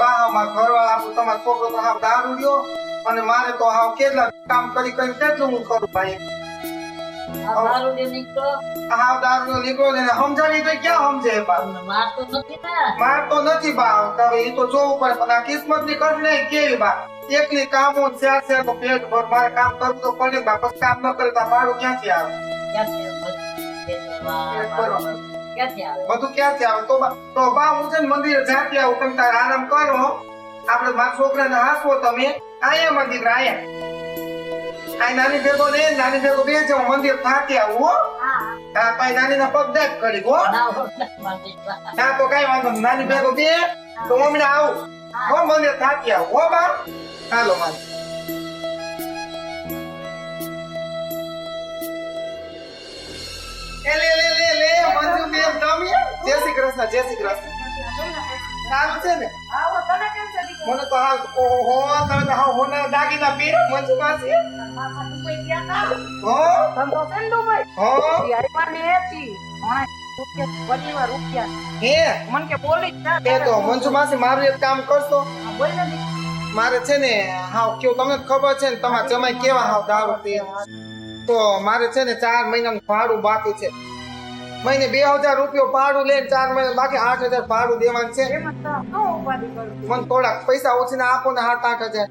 પાહામાં ઘરવાળા તમારો છોકરો તો હાવ દારૂ રહ્યો અને મારે તો હાવ કેટલા કામ કરી કરી કેટલું હું કરું ભાઈ? આ દારૂ જે નીકળો. હાવ દારૂ નીકળો ને સમજાવી તો ક્યાં સમજે મારતો નથી ને. માર તો નથી બા હવે એ તો જોવું પડે પણ આ કિસ્મતની કટ નહીં કેવી બા એકલી કામો હું શેર શેરનું પેટ ભર મારે કામ કરવું તો પડે બા પછી કામ ન કરે તો મારું ક્યાંથી આવે? બધું ક્યાંથી આવે? તો તો બા હું છે ને મંદિરે આવું તમે તારે આરામ કરો આપણે મારા છોકરાને હાસવો તમે. આયા મંદિર આયા આ નાની ભેગો ને નાની ભેગો બે છે મંદિર થાકી આવું હો. હા. પાઈ નાની ના પગ દેખ કરી હો. ના હોય, મારી વાત. હા તો કઈ વાંધો. નાની ભેગો બે તો હમણાં આવું. હો. મંદિર થાકી આવું હો બા હાલો મારી એ લે લે. લે લે મંજુ બેન તમે જય શ્રી કૃષ્ણ, જય શ્રી કૃષ્ણ. સારું છે ને? મને તો હાલ, ઓહો, તમે તો હાવ હોના દાગીના પીર મંજુ માસી હો? હો? હે? એ તો મંજુ માસી મારું એક કામ કરશો. મારે છે ને, હાવ કેવું તમને ખબર છે ને, તમારા જમાઈ કેવા હાવ દારૂ પીએ તો મારે છે ને ચાર મહિનાનું ભાડું બાકી છે. મહિને બે હજાર રૂપિયો ભાડું લઈને ચાર મહિના બાકી આઠ હજાર ભાડું દેવાનું છે. મને થોડાક પૈસા ઓછીના આપો ને આઠ આઠ હજાર.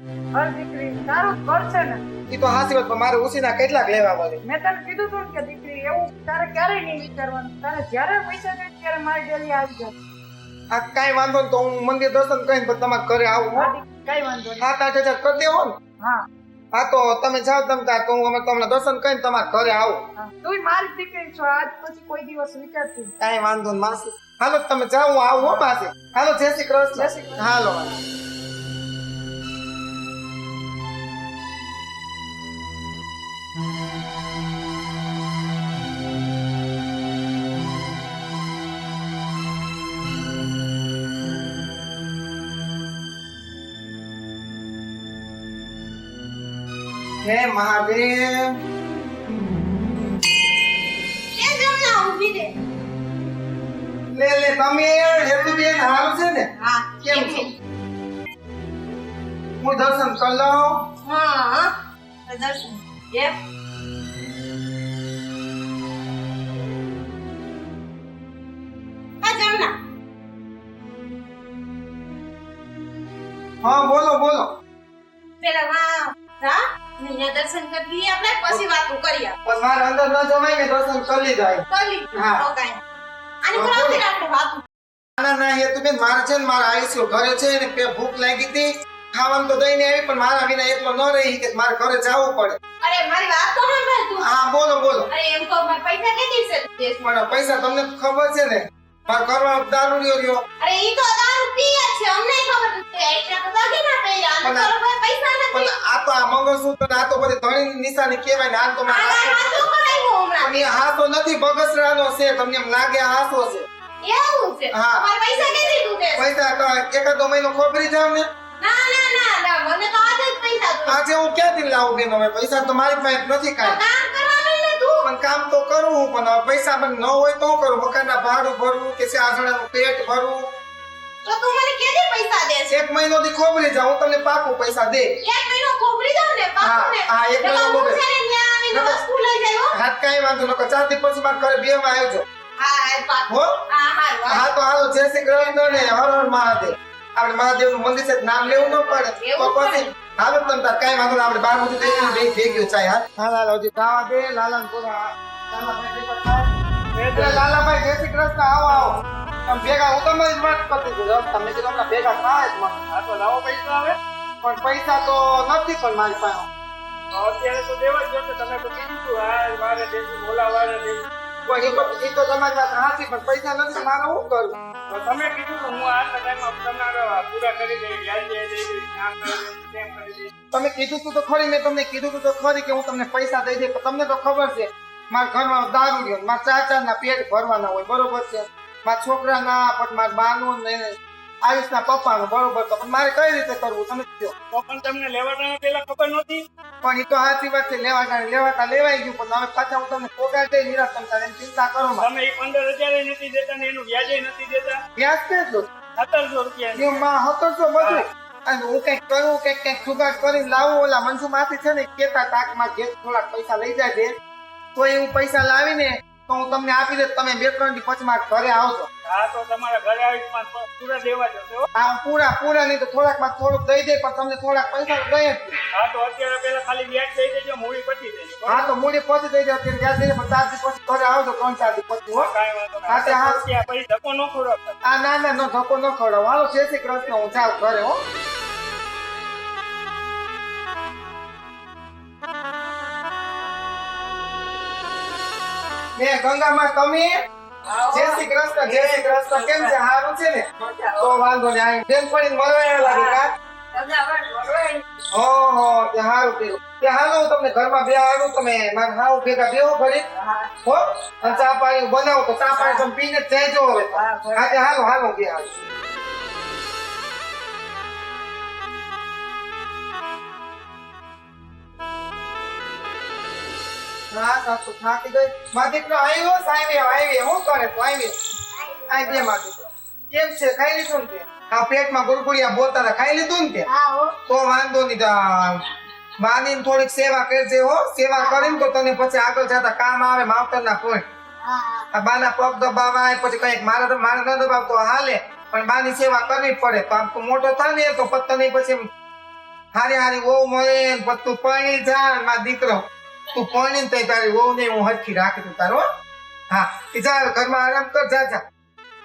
એ તો હાસી વાત મારે ઓછીના કેટલાક લેવા પડે. મેં તને કીધું તું કે દીકરી એવું તારે ક્યારેય નહીં વિચારવાનું. તારે જ્યારે પૈસા દે ત્યારે મારી ડેલી આવી જાય. આ કાઈ વાંધો તો હું મંદિર દર્શન કરીને તમારા ઘરે આવું કાંઈ વાંધો સાત આઠ આઠ હજાર કરી દેવો ને. હા. હા તો તમે જાઓ તમે ત્યાં તો હું અમે તમને દર્શન કરીને તમારા ઘરે આવું. તું મારી દીકરી છો આજ પછી કોઈ દિવસ વિચારતી કાઈ વાંધો નહીં માસી. હાલો તમે જાઓ હું આવું હો માસી હાલો જય શ્રી કૃષ્ણ. હાલો. હે મહાદેવ? લે લે તમે હેતુબેન હાલ છે ને? હા કેમ છો? હું દર્શન કરી લઉં? હા દર્શન કરી લઈએ આપણે પછી વાતો કરીએ પણ મારે અંદર ન જવાય ને દર્શન કરી લીધા કરી હા. તો કાઈ અને કોણ આપણે વાતો. ના ના હેતુબેન મારે છે ને મારા આઈસીયુ ઘરે છે ને પે ભૂખ લાગી હતી. ખાવાનું તો દઈને આવી પણ મારા વિના એટલો ન રહી કે મારે ઘરે જવું પડે. અરે મારી વાત તો સાંભળ તું. હા બોલો બોલો. અરે એમ કહો મારા પૈસા કે દીસે પણ પૈસા તમને ખબર છે ને મારે કરવા દારૂ રહ્યો. અરે ઈ તો દારૂ પીએ છે અમને ખબર નથી. એટલા તો અને પણ ભાઈ પૈસા પણ આ તો આ મંગળસૂત્ર આ તો બધી ધણી નિશાની કહેવાય ને આ તો મારા આ હાથે- હાથો. કરાવ્યો હમણાં. પણ એ હાથો નથી બગસરાનો છે. તમને એમ લાગે આ છે. એવું છે? હા. પૈસા કે દીધું પૈસા તો એકાદો મહિનો ખોબરી જાવ ને. ના ના ના ના મને તો આજે જ પૈસા આજે હું ક્યાંથી લાવું બેન હવે? પૈસા તો મારી પાસે નથી કાંઈ. પણ કામ તો કરું હું પણ પૈસા પણ ન હોય તો કરું? મકાનના ભાડું ભરવું કે આસણાનું પેટ ભરવું તો તું મને કેદી પૈસા દેશે એક મહિનો થી ખોબરી જાઉં તમને પાકું પૈસા દે. એક મહિનો ખોબરી જાઉં ને પાછું ને? હા, એક મહિનો ખોબરી. ને ત્યાં આવીને વસ્તુ લઈ જાય હા. કાઈ વાંધો નકો ચારથી પાંચ મારા કરે બે માં આવજો. હા હા પાકું. હો? હા હારું, હારું. હા તો હાલો જય શ્રી કૃષ્ણ ને હર હર મહાદેવ. આપણે મહાદેવનું મંદિર છે નામ લેવું ન પડે. તો પછી હાલો તમે તાર કાંઈ વાંધો નહીં આપણે બાર સુધી જઈને બે ભેગ્યું ચાય હા? હા લાલા હજી ખાવા દે લાલા પૂરા લાલાભાઈ લાલાભાઈ જય શ્રી કૃષ્ણ આવો આવો. ભેગા હું તમારી વાત કરતી હતી રસ્તા. તમે કીધું હમણાં ભેગા થાય જ મને. આ તો લાવો પૈસા આવે પણ પૈસા તો નથી પણ મારી પાસે. અત્યારે તો દેવા જ જોશે. તમે તો કીધું તું આ વારે દેશું બોલા વારે દેશું પણ એ તો- તમારી વાત સાચી પણ પૈસા નથી મારે શું કરવું? તમે કીધું હું આજના ટાઈમમાં તમારા પૂરા કરી દઈ તેમ કીધું તું તો ખરી મેં તમને કીધું તું તો ખરી કે હું તમને પૈસા દઈ દે તમને તો ખબર છે મારા ઘરમાં દારૂ રહ્યો મારા ચાચા ના પેટ ભરવાના હોય બરોબર છે. મારા છોકરાના પણ મારા બાનું ને આયુષના પપ્પાનું બરોબર તો પણ મારે કઈ રીતે કરવું તમે તો પણ તમને લેવાના પેલા ખબર નહોતી? પણ એ તો સાચી વાત છે લેવાતા લેવાતા લેવાઈ ગયું પણ હવે પાછા હું તમને પોગાર દઈ નિરાશ તમે ચિંતા કરો તમે એ પંદર હજાર નથી દેતા ને એનું વ્યાજે નથી દેતા? વ્યાજ કેટલું સત્તરસો રૂપિયા. માં હતરસો બધું. અને હું કંઈક કરું કંઈક કંઈક જુગાડ કરી લાવું ઓલા મંજુ માથી છે ને કેતા તાકમાં જે થોડાક પૈસા લઈ જાય છે તો એ હું પૈસા લાવીને તો હું તમને આપી દે તમે બે ત્રણ દી પછી મારા ઘરે આવજો. હા તો તમારા ઘરે આવી મારે પૂરા દેવા જશે હા. આ પૂરા પૂરા નહીં તો થોડાકમાં થોડુંક દઈ દે પણ તમને થોડાક પૈસા તો દઈ જ. હા તો અત્યારે પેલા ખાલી વ્યાજ દઈ દેજો મૂડી પછી દેજો હા તો મૂડી પછી દઈ દે અત્યારે વ્યાજ દઈને પણ ચાર દી પછી ઘરે આવજો ત્રણ ચાર દી પછી હો. કાંઈ વાંધો હા, હા. પછી ધક્કો ન ખોડો આ ના ના નો ધક્કો ન ખોડો હાલો જય શ્રી કૃષ્ણ હું જાઉં ઘરે હો. ને ગંગામાં તમે? જય શ્રી કૃષ્ણ જય શ્રી કૃષ્ણ. કેમ છે? સારું છે ને? તો વાંધો નહીં આ બેન પડી મળવા લાગે કા તે સારું કર્યું તે હાલો તમને ઘરમાં બે આવું તમે મારા હાવ ભેગા બેહો ફરી. હો. અને ચા પાણી બનાવો તો ચા પાણી તમે પીને જજો હવે. તો. હાલો હાલો બે હાલો ના સાસુ થાકી ગઈ. મારો દીકરો આવ્યો સાહેબ આવ્યો. હું કરે તો? આવ્યો. આ બે મારો દીકરો. કેમ છે? ખાઈ લીધું ને આ પેટમાં ગુરગુડિયા બોતા ખાઈ લીધું ને તે વાંધો નહીં માની થોડીક સેવા કરજે હો. સેવા કરીને તો તને પછી આગળ જતા કામ આવે માવતર ના કોઈ આ બાના પગ દબાવાય પછી કંઈક મારે તો મારે ન દબાવતો હાલે. પણ બાની સેવા કરવી પડે. તો આમ તો મોટો થાય ને તો પછી નહીં પછી હારી હારી ઓ મળે પત્તું પાણી જાય મારો દીકરો. તું પરણી ને તઈ તારી વહુ ને હું હરખી રાખી તું તારો હા. એ જા ઘરમાં આરામ કર જા જા.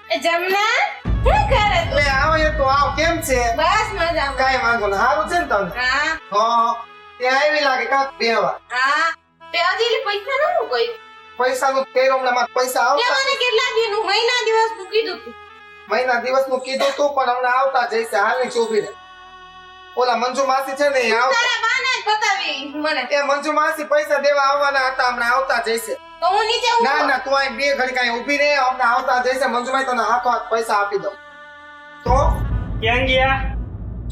એ જમના? શું કરે તું લે આવો એ તો આવ કેમ છે? બસ મજામાં. કાઈ વાંધો ને સારું છે ને તમને હા. હા તે આવી લાગે કા બેવા હા. તે હજી પૈસા નું કોઈ? પૈસા નું તેર મારા પૈસા આવતા મને કેટલા દિનનું મહિના દિવસનું કીધું તું. મહિના દિવસનું કીધું તું પણ હમણાં આવતા જઈશે હાલની ચોભી ને ઓલા મંજુ માસી છે ને તારા બાના જ બતાવી મને. એ મંજુ માસી પૈસા દેવા આવવાના હતા હમણાં આવતા જઈશે. તો હું નીચે ના ઊભો. ના તું અહીં બે ઘડી કાંઈ ઊભી રહે હમણાં આવતા જઈશે. મંજુભાઈ તને હાથો હાથ પૈસા આપી દઉં. તો? ક્યાં ગયા?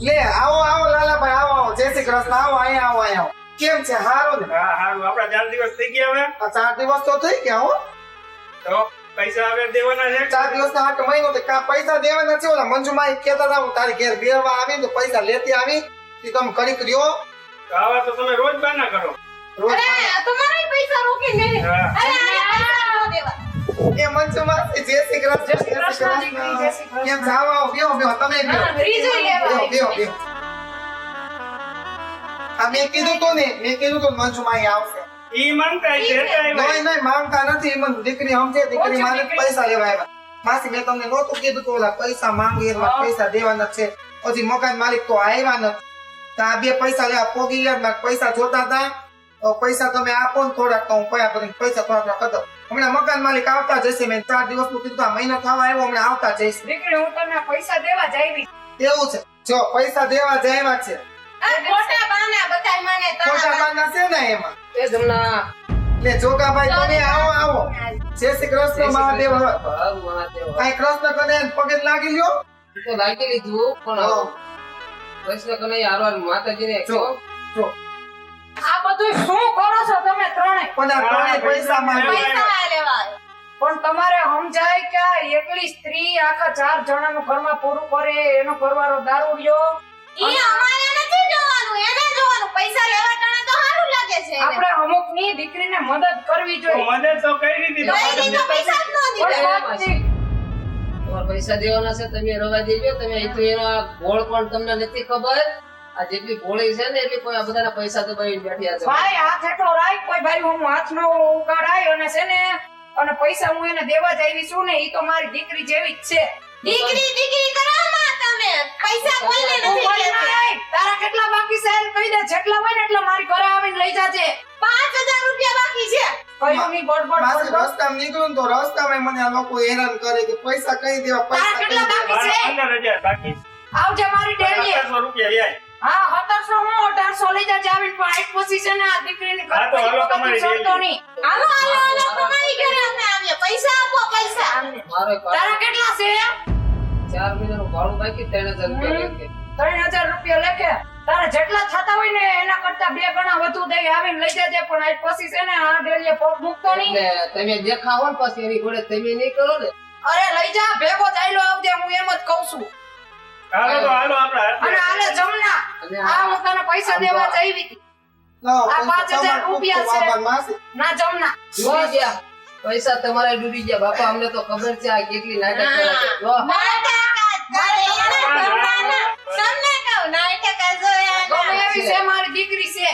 લે આવો આવો લાલાભાઈ આવો આવો. જય શ્રી કૃષ્ણ આવો અહીંયા આવો અહીંયા આવો. કેમ છે? હારું ને? હા હારું. આપડા ચાર દિવસ થઈ ગયા હવે. આ ચાર દિવસ તો થઈ ગયા હો. તો? પૈસા હવે દેવાના છે ચાર દિવસ ના આઠ મહિનો તો કા પૈસા દેવાના છે ઓલા મંજુમાઈ કેતા હતા હું તારી ઘેર બેરવા આવી તો પૈસા લેતી આવી ઈ તમે કરી કર્યો આવા તો તમે રોજ બાના કરો રોજ અરે આ પૈસા રોકી દે અરે આ પૈસા ન દેવા એ મંજુમાઈ જય શ્રી કૃષ્ણ જય શ્રી કૃષ્ણ, દીકરી, જય શ્રી કૃષ્ણ. કેમ જાવ બેહો બેહો તમે બેહો લેવા બેહો બેહો બેહો આ મેં કીધું તો ને મેં કીધું તો મંજુમાઈ આવશે ઈ માંગતા છે નહીં નહીં માંગતા નથી. મને દીકરી સમજે દીકરી ઓછી પૈસા લેવા આવ્યા. માસી મેં તમને નહોતું કીધું તો ઓલા પૈસા માંગી એટલે પૈસા દેવાના છે. હજી મકાન માલિક તો આવ્યા નથી તો બે પૈસા લેવા પોગી ગયા પૈસા જોતા હતા. પૈસા તમે આપો ને થોડાક તો હું પયા કરીને પૈસા થોડા થોડા કરી હમણાં મકાન માલિક આવતા જશે મેં ચાર દિવસનું કીધું મહિનો થવા આવ્યો હમણાં આવતા જઈશ. દીકરી હું તમને પૈસા દેવા જ એવું છે. જો પૈસા દેવા જાય છે. આ બાના બધાય મને ખોટા બાના છે ને એમાં? એ જમના એટલે જોગાભાઈ તમે આવો આવો. જય શ્રી કૃષ્ણ મહાદેવ. હવે હર મહાદેવ. કાંઈ કૃષ્ણ કરે પગે લાગી લ્યો? તો લાગી લીધું પણ કૃષ્ણ કનૈયા હારવાર માતાજીને જો જો. આ બધું શું કરો છો તમે ત્રણે પણ આ ત્રણેય પૈસા માંગે. પૈસા લેવા. પણ તમારે સમજાય કે એકલી સ્ત્રી આખા ચાર જણાનું ઘરમાં પૂરું કરે એનો પરવારો દારૂ લ્યો. અમારે નથી જોવાનું એને જોવાનું પૈસા લેવા ટાણે તો સારું લાગે છે એને. આપણે અમુક ની દીકરીને મદદ કરવી જોઈએ. મને તો કઈ રીતે કઈ લીધો પૈસા જ ન દીધા. પૈસા દેવાના છે તમે રવા દેજો. તમે અહીં તો એનો આ ગોળ પણ તમને નથી ખબર. આ જેટલી ગોળી છે ને એટલી કોઈ આ બધાના પૈસા તો ભાઈ બેઠ્યા છે. ભાઈ હાથ હેઠો રાખ. કોઈ ભાઈ હું હાથ નો ઉકાડાય અને છે ને અને પૈસા હું એને દેવા જ આવી છું ને એ તો મારી દીકરી જેવી જ છે. દીકરી દીકરી કરાવમાં તમે પૈસા કોઈને નથી કોઈ ના. આય. તારા કેટલા બાકી છે? એમ કહી દે જેટલા હોય ને એટલા મારી ઘરે આવીને લઈ જાજે. પાંચ હજાર રૂપિયા બાકી છે. કયું ની બડબડ માસી રસ્તામાં નીકળું તો રસ્તામાં મને આ લોકો હેરાન કરે કે પૈસા કઈ દેવા પૈસા કેટલા બાકી છે? પંદર બાકી. આવજે મારી ડેલીએ સત્તરસો રૂપિયા યાર હા સત્તરસો હું અઢારસો લઈ જાજે આવીને. પણ આઠ પછી આ દીકરીની હા, તો હાલો ઘર પછી ચડતો નહીં હાલો હાલો હાલો તમારી ઘરે અમે આવીએ. પૈસા આપો પૈસા. તારા કેટલા છે? ચાર મહિનાનું ભાડું બાકી ત્રણ હજાર રૂપિયા લેખે. ત્રણ હજાર રૂપિયા લેખે. તારે જેટલા થતા હોય ને એના કરતા બે ગણા વધુ દઈ આવીને લઈ જાજે પણ આજ પછી છે ને આ ડેલીએ પગ મૂકતો નહીં. તમે દેખાવો ને પછી એની જોડે તમે નહીં કરો ને. અરે લઈ જા ભેગો ચાલ્યો આવજે હું એમ જ કહું છું. હાલો તો હાલો આપણે અને હાથે. જમના આ આ- હું તને પૈસા દેવા હતી. આ પાંચ હજાર રૂપિયા છે. ના જમના ગયા? પૈસા તમારા ડૂબી ગયા. બાપા અમને તો ખબર છે આ કેટલી નાટક કરે છે. મારી દીકરી છે.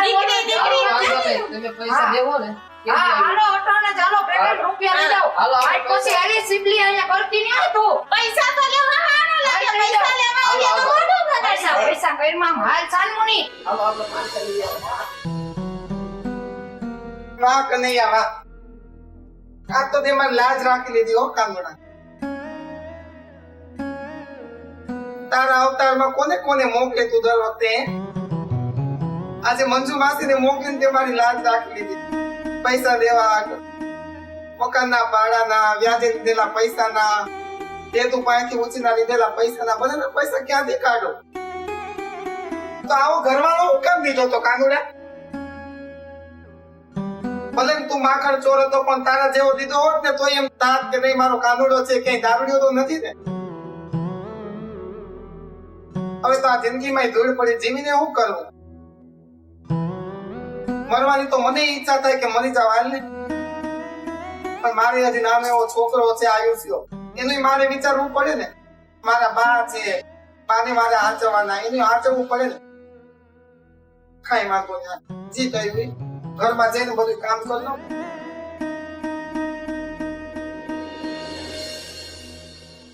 નહીં. તમે પૈસા. દેવો ને. હાલો અટાણે ચાલો પેમેન્ટ રૂપિયા લઈ જાઓ. હાલો, આજ પછી આલી સિપલી અહીંયા કરતી નહીં તું. પૈસા તો લેવા હારો લાગે પૈસા લેવા આવીએ તો. મોઢું. પૈસા પૈસા ઘરમાં હાલ સાનમુની હાલો આપણે પાંચસો લઈ આવો. વાહ કનૈયા વાહ આ તો તે મારી લાજ રાખી લીધી હો કાંગડા તારા અવતારમાં કોને કોને મોકલે તું દર વખતે? આજે મંજુ માસીને મોકલીને તે મારી લાજ રાખી લીધી. પૈસા દેવા મકાનના ભાડાના, વ્યાજે લીધેલા પૈસાના તે તું પાસેથી ઉછીના લીધેલા પૈસાના, બધાના પૈસા ક્યાંથી કાઢો તો આવો ઘરવાળો હું કેમ દીધો તો કાનુડા ભલે તું માખણ ચોર હતો, પણ તારા જેવો દીધો હોત ને, તો એમ તાત કે નહીં, મારો કાનુડો છે, ક્યાંય દારૂડ્યો તો નથી ને. હવે તો આ જિંદગીમાં ધૂળ પડી, જીવીને શું કરવું? મરવાની તો મને ઈચ્છા થાય કે મરી જાવ, હાલ ને. પણ મારે હજી નાનો એવો છોકરો છે, આયુષ્યો. એનું મારે વિચારવું પડે ને. મારા બા છે, બાને મારે હાચવવાના, એનું હાચવવું પડે ને. ખાઈ માંગો જી થયું ઘરમાં જઈને બધું કામ કરી લો